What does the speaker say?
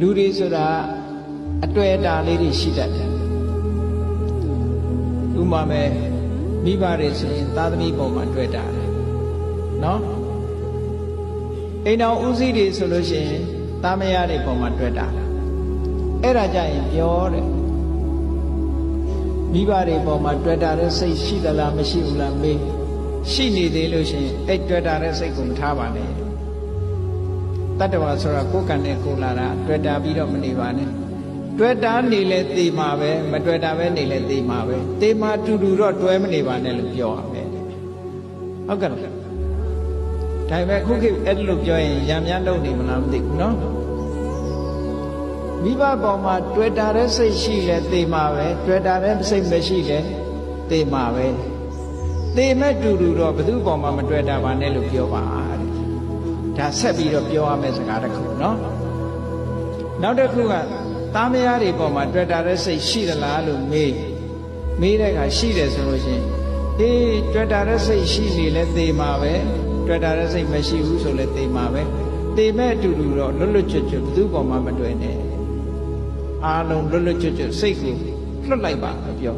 လူတွေဆိုတာအတွေ့အတာလေးတွေရှိတတ်တယ်ဥပမာမဲ့မိဘတွေဆိုရင်သာသမီပုံမှာတွေ့တာတယ်နော်အိမ်တော်ဦးစီးတွေဆိုလို့ရှိရင်သားမယားတွေပုံမှာတွေ့တာအဲ့ဒါကြရင်ပြောတယ်မိဘတွေပုံမှာတွေ့တာတဲ့စိတ်ရှိသလားမရှိဘူးလားမေးရှိနေသေးလို့ရှိရင်အဲ့တွေ့တာတဲ့စိတ်ကိုမထားပါနဲ့ တတ္တဝါဆိုတာကိုယ်ကံနဲ့ကိုယ်လာတာတွေ့တာပြီးတော့မနေပါနဲ့တွေ့တာနေလဲသေမှာပဲမတွေ့တာပဲနေလဲသေမှာပဲသေမှာတူတူတော့တွဲမနေပါနဲ့လို့ပြောရမယ်ဟုတ်ကဲ့လားဒါပေမဲ့ခုခေတ်အဲ့လိုပြောရင်ရံများလုံးနေမလားမသိဘူးနော်မိဘပေါ်မှာတွေ့တာတဲ့စိတ်ရှိလဲသေမှာပဲတွေ့တာတဲ့စိတ်မရှိလဲသေမှာပဲသေမဲ့တူတူတော့ဘယ်သူပေါ်မှာမတွေ့တာပါနဲ့လို့ပြောပါတဲ့ ဒါဆက်ပြီးတော့ပြောရမယ့်စကားတစ်ခုနော်နောက်တစ်ခုကသားမယားတွေပေါ်မှာတွေ့တာတဲ့စိတ်ရှိသလားလို့မေးမေးတဲ့အခါရှိတယ်ဆိုလို့ရှိရင်အေးတွေ့တာတဲ့စိတ်ရှိနေလဲသေမှာပဲတွေ့တာတဲ့စိတ်မရှိဘူးဆိုလဲသေမှာပဲသေမဲ့အတူတူတော့လွတ်လွတ်ကျွတ်ကျွတ်ဘယ်သူပေါ်မှာမတွေ့နဲ့အားလုံးလွတ်လွတ်ကျွတ်ကျွတ်စိတ်ကိုလွတ်လိုက်ပါပြော